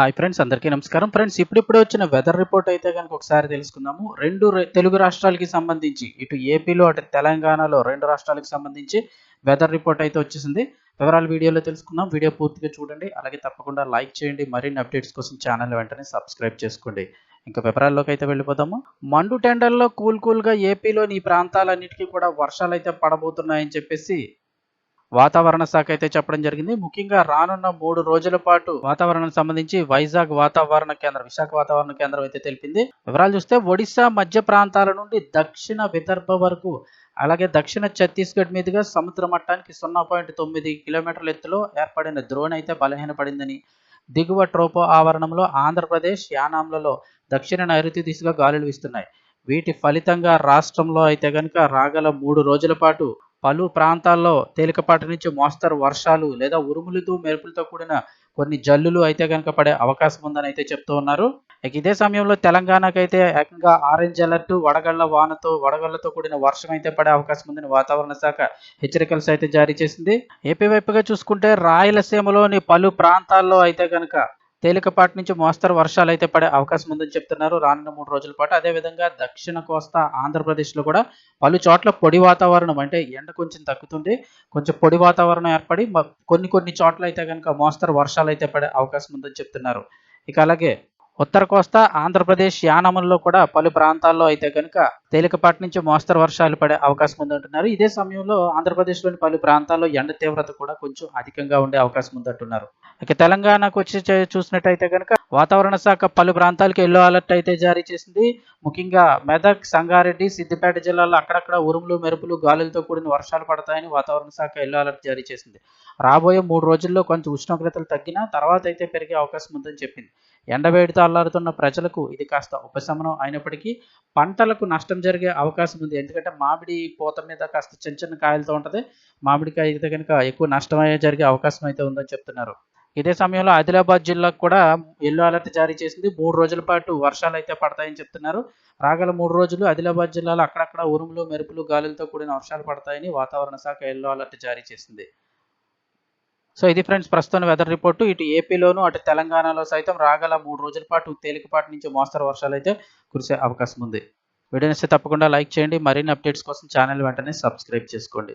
Hi friends అందరికీ నమస్కారం. Friends ఇప్పుడిప్పుడే వచ్చిన వెదర్ రిపోర్ట్ అయితే కనుక ఒకసారి తెలుసుకుందాము. రెండు తెలుగు రాష్ట్రాలకి సంబంధించి ఇటు ఏపీలో అటు తెలంగాణలో రెండు రాష్ట్రాలకు సంబంధించి వెదర్ రిపోర్ట్ అయితే వచ్చేసింది. వివరాలు వీడియోలో తెలుసుకుందాం. వీడియో పూర్తిగా చూడండి. అలాగే తప్పకుండా లైక్ చేయండి. మరిన్ని అప్డేట్స్ కోసం ఛానల్ వెంటనే సబ్స్క్రైబ్ చేసుకోండి. ఇంకా వివరాల్లోకి అయితే వెళ్ళిపోదాము. మండు టెండర్లో కూల్ కూల్గా ఏపీలోని ఈ ప్రాంతాలన్నిటికీ కూడా వర్షాలు అయితే పడబోతున్నాయని చెప్పేసి వాతావరణ శాఖ అయితే చెప్పడం జరిగింది. ముఖ్యంగా రానున్న మూడు రోజుల పాటు వాతావరణానికి సంబంధించి వైజాగ్ వాతావరణ కేంద్రం విశాఖ వాతావరణ కేంద్రం అయితే తెలిపింది. వివరాలు చూస్తే ఒడిశా మధ్య ప్రాంతాల నుండి దక్షిణ విదర్భ వరకు అలాగే దక్షిణ ఛత్తీస్గఢ్ మీదుగా సముద్ర మట్టానికి సున్నా పాయింట్ తొమ్మిది కిలోమీటర్ల ఎత్తులో ఏర్పడిన ద్రోణి అయితే బలహీనపడిందని దిగువ ట్రోపో ఆవరణంలో ఆంధ్రప్రదేశ్ యానాంలలో దక్షిణ నైరుతి దిశగా గాలులు వీస్తున్నాయి. వీటి ఫలితంగా రాష్ట్రంలో అయితే కనుక రాగల మూడు రోజుల పాటు పలు ప్రాంతాల్లో తేలికపాటి నుంచి మోస్తరు వర్షాలు లేదా ఉరుములతో మెరుపులతో కూడిన కొన్ని జల్లులు అయితే కనుక పడే అవకాశం ఉందని అయితే చెప్తూ ఉన్నారు. ఇదే సమయంలో తెలంగాణకైతే ఏకంగా ఆరెంజ్ అలర్ట్ వడగళ్ళ వానతో వడగళ్ళతో కూడిన వర్షం అయితే పడే అవకాశం ఉందని వాతావరణ శాఖ హెచ్చరికలు అయితే జారీ చేసింది. ఏపీ వైపుగా చూసుకుంటే రాయలసీమలోని పలు ప్రాంతాల్లో అయితే కనుక తేలికపాటి నుంచి మోస్తరు వర్షాలు అయితే పడే అవకాశం ఉందని చెప్తున్నారు. రానున్న మూడు రోజుల పాటు అదేవిధంగా దక్షిణ కోస్తా ఆంధ్రప్రదేశ్లో కూడా పలు చోట్ల పొడి వాతావరణం అంటే ఎండ కొంచెం తగ్గుతుంది. కొంచెం పొడి వాతావరణం ఏర్పడి కొన్ని కొన్ని చోట్ల అయితే కనుక మోస్తరు వర్షాలు అయితే పడే అవకాశం ఉందని చెప్తున్నారు. ఇక అలాగే ఉత్తర కోస్తా ఆంధ్రప్రదేశ్ యానముల్లో కూడా పలు ప్రాంతాల్లో అయితే కనుక తేలికపాటి నుంచి మోస్తరు వర్షాలు పడే అవకాశం ఉందంటున్నారు ఇదే సమయంలో ఆంధ్రప్రదేశ్లోని పలు ప్రాంతాల్లో ఎండ తీవ్రత కూడా కొంచెం అధికంగా ఉండే అవకాశం ఉందంటున్నారు ఇక తెలంగాణకు వచ్చి చూసినట్టయితే కనుక వాతావరణ శాఖ పలు ప్రాంతాలకు ఎల్లో అలర్ట్ అయితే జారీ చేసింది. ముఖ్యంగా మెదక్ సంగారెడ్డి సిద్దిపేట జిల్లాల్లో అక్కడక్కడ ఉరుములు మెరుపులు గాలులతో కూడిన వర్షాలు పడతాయని వాతావరణ శాఖ ఎల్లో అలర్ట్ జారీ చేసింది. రాబోయే మూడు రోజుల్లో కొంచెం ఉష్ణోగ్రతలు తగ్గినా తర్వాత అయితే పెరిగే అవకాశం ఉందని చెప్పింది. ఎండవేడితో అల్లారుతున్న ప్రజలకు ఇది కాస్త ఉపశమనం అయినప్పటికీ పంటలకు నష్టం జరిగే అవకాశం ఉంది. ఎందుకంటే మామిడి పూత మీద కాస్త చిన్న చిన్న కాయలతో ఉంటుంది. మామిడికాయ అయితే కనుక ఎక్కువ నష్టమయ్యే జరిగే అవకాశం అయితే ఉందని చెప్తున్నారు. ఇదే సమయంలో ఆదిలాబాద్ జిల్లాకు కూడా ఎల్లో అలర్ట్ జారీ చేసింది. మూడు రోజుల పాటు వర్షాలు అయితే పడతాయని చెప్తున్నారు. రాగల మూడు రోజులు ఆదిలాబాద్ జిల్లాలో అక్కడక్కడ ఉరుములు మెరుపులు గాలులతో కూడిన వర్షాలు పడతాయని వాతావరణ శాఖ ఎల్లో అలర్ట్ జారీ చేసింది. సో ఇది ఫ్రెండ్స్ ప్రస్తుతం వెదర్ రిపోర్టు ఇటు ఏపీలోను అటు తెలంగాణలో సైతం రాగల మూడు రోజుల పాటు తేలికపాటి నుంచి మోస్తరు వర్షాలు అయితే కురిసే అవకాశం ఉంది. వీడియోని తప్పకుండా లైక్ చేయండి. మరిన్ని అప్డేట్స్ కోసం ఛానల్ వెంటనే సబ్స్క్రైబ్ చేసుకోండి.